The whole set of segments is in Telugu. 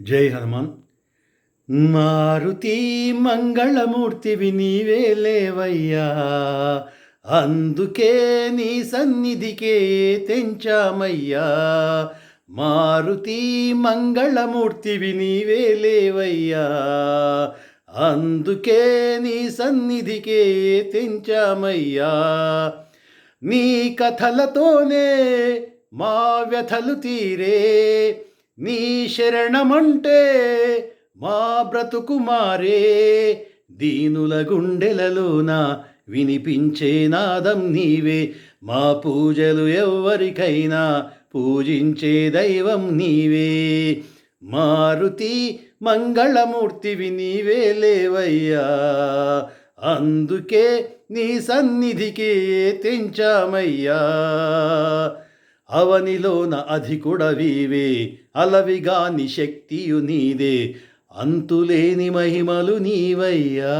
జై హనుమాన్. మారుతి మంగళమూర్తివి నీవే లేవయ్యా. అందుకే నీ సన్నిధికే తెంచామయ్యా. మారుతి మంగళమూర్తివి నీవే లేవయ్యా. అందుకే నీ సన్నిధికే తెంచామయ్యా. నీ కథలతోనే మా వ్యథలు తీరే. నీ శరణమంటే మా బ్రతుకు మారే దీనుల గుండెలలోన వినిపించే నాదం నీవే. మా పూజలు ఎవ్వరికైనా పూజించే దైవం నీవే. మారుతి మంగళమూర్తివి నీవే లేవయ్యా. అందుకే నీ సన్నిధికి తెంచామయ్యా. అవనిలోన అధికుడవీవే అలవిగాని శక్తియు నీదే అంతులేని మహిమలు నీవయ్యా.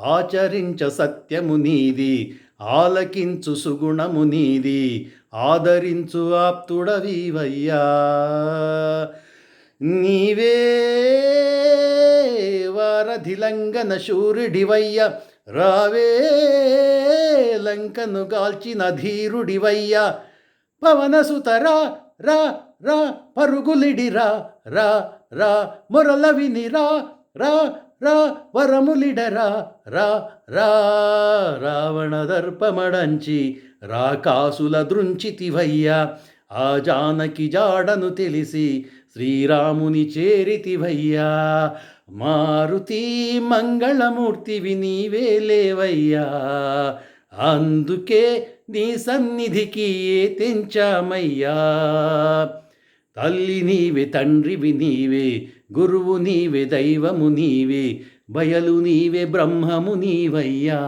ఆచరించ సత్యము నీది ఆలకించు సుగుణము నీది ఆదరించు ఆప్తుడవీవయ్యా. నీవే వారధిలంగన శూరుడివయ్య రావే లంకను గాల్చిన ధీరుడివయ్యా. పవనసుతరా రా రా పరుగులిడిరా రా రా మొరల వినిరా రా రా వరములిడరా రా రా రావణ దర్పమడంచి రాకాసుల దృంచితివయ్యా. ఆ జానకి జాడను తెలిసి శ్రీరాముని చేరితివయ్యా. మారుతి మంగళమూర్తివి నీవే లేవయ్యా అందుకే నీ సన్నిధికి తెంచామయ్యా. తల్లి నీవే తండ్రివి నీవే గురువు నీవే దైవము నీవే బయలు నీవే బ్రహ్మము నీవయ్యా.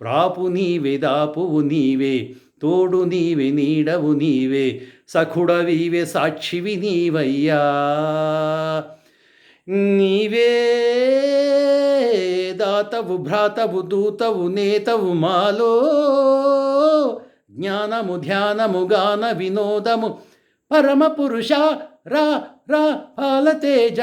ప్రాపు నీవే దాపువు నీవే తోడు నీవే నీడవు నీవే సఖుడవీవే సాక్షివి నీవయ్యా. నీవే దాతవు భ్రాతవు దూతవు నేతవు మాలో. జ్ఞానము ధ్యానము గాన వినోదము పరమ పురుష రా రా పాలతేజ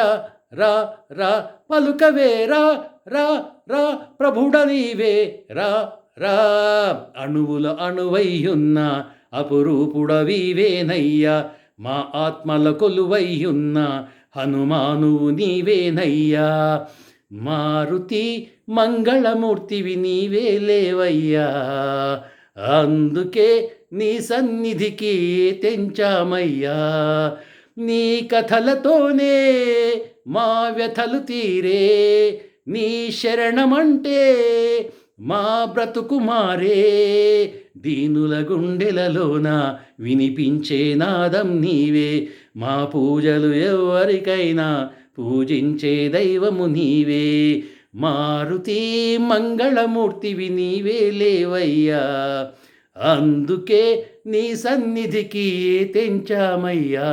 రా రా పలుకవే రా రా రా ప్రభుడ నీవే రా రా అణువుల అణువయ్యున్న అపురూపుడవీవేనయ్యా మా ఆత్మల కొలువయ్యున్న హనుమానువు నీవేనయ్యా. మారుతి మంగళమూర్తివి నీవే లేవయ్యా. అందుకే నీ సన్నిధికి తెంచామయ్యా. నీ కథలతోనే మా వ్యథలు తీరే నీ శరణమంటే మా బ్రతుకుమారే దీనుల గుండెలలోన వినిపించే నాదం నీవే. మా పూజలు ఎవరికైనా పూజించే దైవము నీవే. మారుతి మంగళమూర్తివి నీవే లేవయ్యా. అందుకే నీ సన్నిధికి తెంచామయ్యా.